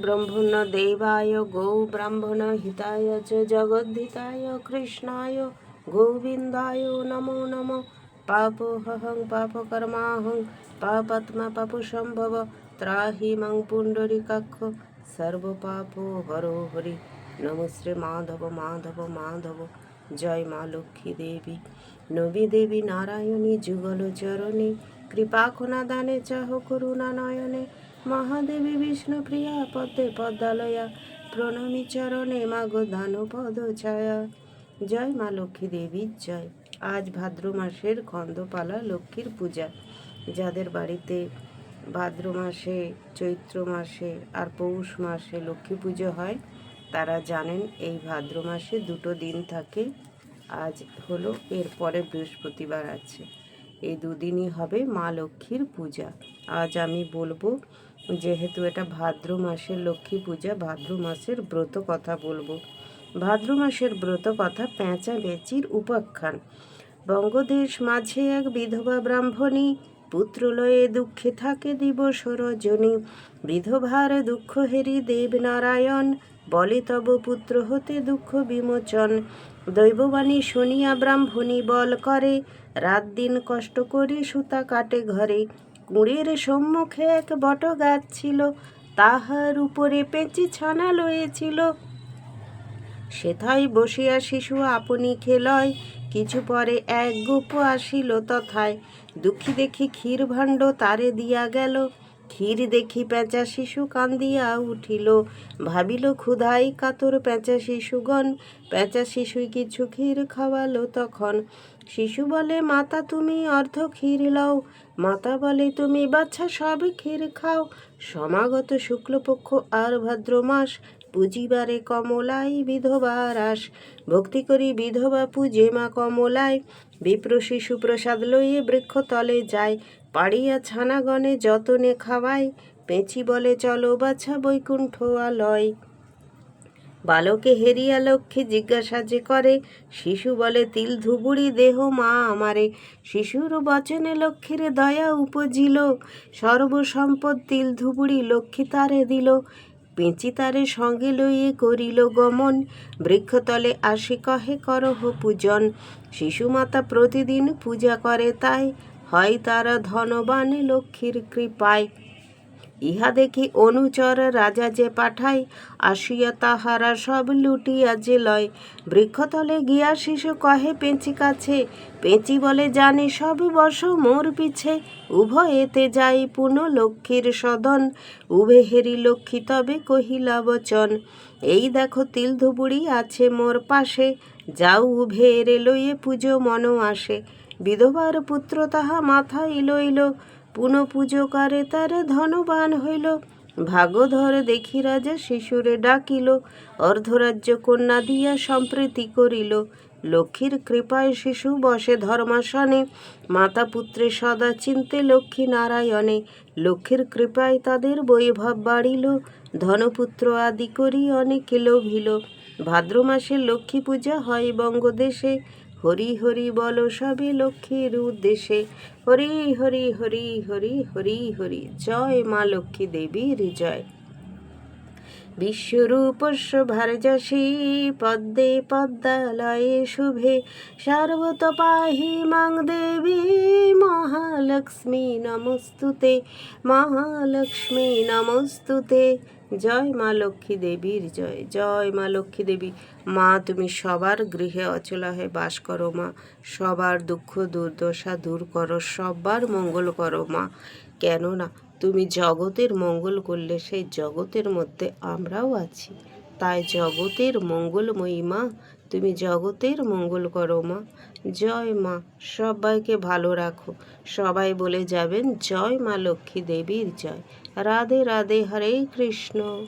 ব্রহ্মণ দেবায় গৌ ব্রাহ্মণ হিতায় চ জগদ্ধিতায় কৃষ্ণায় গোবিন্দায় নমো নমো পাপোহং পাপকর্মাহং পাপাত্মা পাপসম্ভব ত্রাহি মং পুণ্ডরিকাক্ষ সর্বপাপ হরো হরি নম শ্রী মাধব মাধব মাধব জয় মা লক্ষ্মী দেবী নবী দেবী নারায়ণী যুগল চরণে কৃপাখনা দানে চাহ করুণা নয়নে মহাদেবী বিষ্ণু বিষ্ণুপ্রিয়া পদ্মে পদ্মালয়া, প্রণমী চরণে মাগো দান পদ ছায়া। জয় মা লক্ষ্মী দেবীর জয়। আজ ভাদ্র মাসের খন্দপালা লক্ষ্মীর পূজা। যাদের বাড়িতে ভাদ্র মাসে, চৈত্র মাসে আর পৌষ মাসে লক্ষ্মী পুজো হয়, তারা জানেন এই ভাদ্র মাসে দুটো দিন থাকে। আজ হলো এরপরে বৃহস্পতিবার আছে। এই দুদিনই হবে মা লক্ষ্মীর পূজা। আজ আমি বলব যেহেতু এটা ভাদ্র মাসের লক্ষ্মী পূজা, ভাদ্র মাসের ব্রত কথা বলব। ভাদ্র মাসের ব্রত কথা পেঁচা বেচির উপাখ্যান। বঙ্গদেশ মাঝে এক বিধবা ব্রাহ্মণী, পুত্রলয়ে দুঃখে থাকে দিবস রজনী। বিধবার দুঃখ হেরি দেবনারায়ণ বলে তব পুত্র হতে দুঃখ বিমোচন। দৈববাণী শুনিয়া ব্রাহ্মণী বল করে রাত দিন কষ্ট করে সুতা কাটে ঘরে। কুঁড়ের সম্মুখে এক বট গাছ ছিল, তাহার উপরে পেঁচি ছানা লয়েছিল। সেথায় বসিয়া শিশু আপনি খেলয়, কিছু পরে এক গোপ আসিল তথায়। দুঃখী দেখি ক্ষীরভাণ্ড তারে দিয়া গেল। ক্ষীর দেখি পেঁচা শিশু কান্দিয়া উঠিল। ভাবিল ক্ষুধাই কাতর পেঁচা শিশুগণ, পেঁচা শিশুই কিছু ক্ষীর খাওয়ালো তখন। শিশু বলে, মাতা, তুমি অর্ধ ক্ষীর লও। মাতা বলে, তুমি বাচ্চা সব ক্ষীর খাও। সমাগত শুক্লপক্ষ আর ভাদ্র মাস পুজিবারে কমলাই বিধবা রাস। ভক্তি করি বিধবা পুজে মা কমলায় বিপ্র শিশু প্রসাদ লইয়ে বৃক্ষতলে যায় পাড়িয়া ছানাগণে যতনে খাওয়ায় পেঁচি বলে চলো বাছা বৈকুণ্ঠ আলয়। বালকে হেরিয়া লক্ষ্মী জিজ্ঞাসা যে করে, শিশু বলে, তিল ধুবুড়ি দেহ মা আমারে। শিশুর বচনে লক্ষ্মীর দয়া উপজিল। সর্বসম্পদ তিল ধুবুড়ি লক্ষ্মী তারে দিল। পেঁচি তারে সঙ্গে লইয়ে করিল গমন। বৃক্ষতলে আসি কহে, করহ পূজন, শিশুমাতা প্রতিদিন পূজা করে তাই। হয় তারা ধনবান লক্ষ্মীর কৃপায়। ইহা দেখি অনুচর রাজা যে পাঠায়, আসিয়া তাহারা সব লুটিয়া যে লয়। বৃক্ষতলে গিয়া শিশু কহে, পেঁচি কাছে, পেঁচি বলে জানি সব বস মোর পিছে। উভয়েতে যাই পুনঃ লক্ষ্মীর সদন, উভে হেরি লক্ষ্মী তবে কহিলা বচন, এই দেখো তিল ধুবুড়ি আছে মোর পাশে, যাও উভে এরে লইয়ে পুজো মন আসে। বিধবার পুত্র তাহা মাথায় লইল পুনঃ পুজো করে তারে ধনবান হইল। ভাগধর দেখি রাজা শিশুরে ডাকিল, অর্ধরাজ্য কন্যা দিয়া সম্প্রীতি করিল। লক্ষ্মীর কৃপায় শিশু বসে ধর্মাসনে, মাতা পুত্রে সদা চিন্তে লক্ষ্মী নারায়ণে। লক্ষ্মীর কৃপায় তাদের বৈভব বাড়িল, ধনপুত্র আদি করি অনেকে লোভিল। ভাদ্র মাসে লক্ষ্মী পূজা হয় বঙ্গদেশে হরি হরি বল সবে লক্ষ্মীর উদ্দেশ্যে হরি হরি হরি হরি হরি হরি। জয় মা লক্ষ্মী দেবীর জয়। বিশ্বরূপস্য ভারযশী পদ্মে পদ্মালয়ে শুভে। সার্বত পাহি মাং দেবী মহালক্ষ্মী নমস্তুতে মহালক্ষ্মী নমস্তুতে। জয় মা লক্ষ্মী দেবীর জয় জয় মা লক্ষ্মী দেবী। মা, তুমি সবার গৃহে অচলা হয়ে বাস করো মা। সবার দুঃখ দুর্দশা দূর করো, সবার মঙ্গল করো মা। কেননা তুমি জগতের মঙ্গল করলে সেই জগতের মধ্যে আমরাও আছি। তাই জগতের মঙ্গলময়ী মা, তুমি জগতের মঙ্গল করো মা। জয় মা, সবাইকে ভালো রাখো। সবাই বলে যাবেন, জয় মা লক্ষ্মী দেবীর জয়। রাধে রাধে হরে কৃষ্ণ।